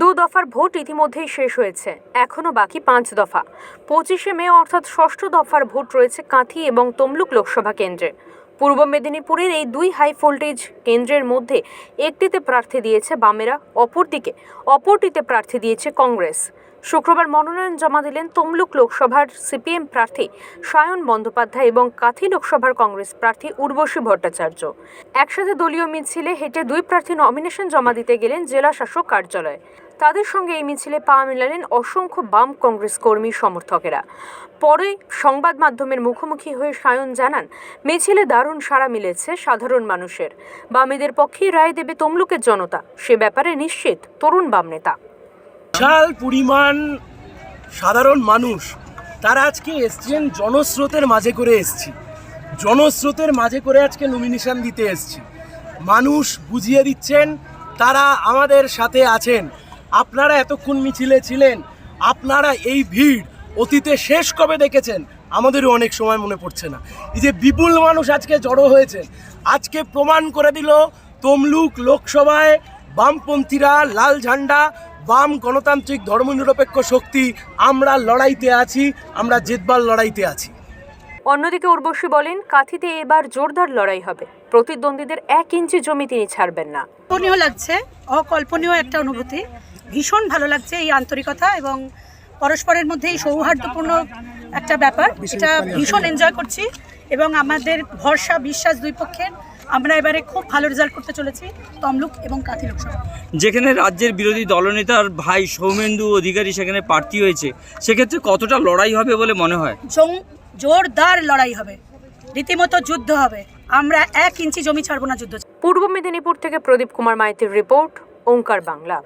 দু দফার ভোট ইতিমধ্যেই শেষ হয়েছে এখনও বাকি পাঁচ দফা। পঁচিশে মে অর্থাৎ ষষ্ঠ দফার ভোট রয়েছে কাঁথি এবং তমলুক লোকসভা কেন্দ্রে। পূর্ব মেদিনীপুরের এই দুই হাই ভোল্টেজ কেন্দ্রের মধ্যে একটিতে প্রার্থী দিয়েছে বামেরা, অপরদিকে, অপরটিতে প্রার্থী দিয়েছে কংগ্রেস। শুক্রবার মনোনয়ন জমা দিলেন তমলুক লোকসভার সিপিএম প্রার্থী সায়ন বন্দ্যোপাধ্যায় এবং কাথি লোকসভার কংগ্রেস প্রার্থী উর্বশী ভট্টাচার্য। একসাথে দলীয় মিছিলে হেঁটে দুই প্রার্থী নমিনেশন জমা দিতে গেলেন জেলা শাসক কার্যালয়ে। তাদের সঙ্গে এই মিছিলে পা মেলালেন অসংখ্য বাম কংগ্রেস কর্মী সমর্থকেরা। পরে সংবাদ মাধ্যমের মুখোমুখি হয়ে সায়ন জানান, মিছিলে দারুণ সাড়া মিলেছে সাধারণ মানুষের। বামেদের পক্ষেই রায় দেবে তমলুকের জনতা। সে ব্যাপারে নিশ্চিত, তরুণ বাম নেতা। বিশাল পরিমাণ সাধারণ মানুষ। তারা আজকে এসছেন জনস্রোতের মাঝে করে এসছি। জনস্রোতের মাঝে করে আজকে নমিনেশন দিতে এসছি। মানুষ বুঝিয়ে দিচ্ছেন, তারা আমাদের সাথে আছেন। আপনারা এতক্ষণ মিছিলে ছিলেন, আপনারা এই ভিড় অতীতে শেষ কবে দেখেছেন? আমাদেরও অনেক সময় মনে পড়ছে না। এই যে বিপুল মানুষ আজকে জড়ো হয়েছে, আজকে প্রমাণ করে দিল তমলুক লোকসভায় বামপন্থীরা লাল ঝান্ডা বাম গণতান্ত্রিক ধর্মনিরপেক্ষ শক্তি আমরা লড়াইতে আছি আমরা জেতবার লড়াইতে আছি। অন্যদিকে উর্বশী বলেন কাথিতে এবার জোরদার লড়াই হবে। প্রতিদ্বন্দ্বীদের এক ইঞ্চি জমি তিনি ছাড়বেন না। কল্পনীয় লাগছে অকল্পনীয় একটা অনুভূতি। ভীষণ ভালো লাগছে এই আন্তরিকতা এবং পরস্পরের মধ্যে এই সৌহার্দ্যপূর্ণ একটা ব্যাপার। এটা ভীষণ এনজয় করছি এবং আমাদের ভরসা বিশ্বাস দুই পক্ষের আমরা এবারে খুব ভালো রেজাল্ট করতে চলেছি তমলুক এবং কাঁথি লোকসভা। যেখানে রাজ্যের বিরোধী দলনেতার ভাই সৌমেন্দু অধিকারী সেখানে প্রার্থী হয়েছে সেক্ষেত্রে কতটা লড়াই হবে বলে মনে হয়? জোরদার লড়াই হবে। রীতিমতো যুদ্ধ হবে। আমরা এক ইঞ্চি জমি ছাড়বো না যুদ্ধ পূর্ব মেদিনীপুর থেকে প্রদীপ কুমার মাইতির রিপোর্ট ওঙ্কার বাংলা।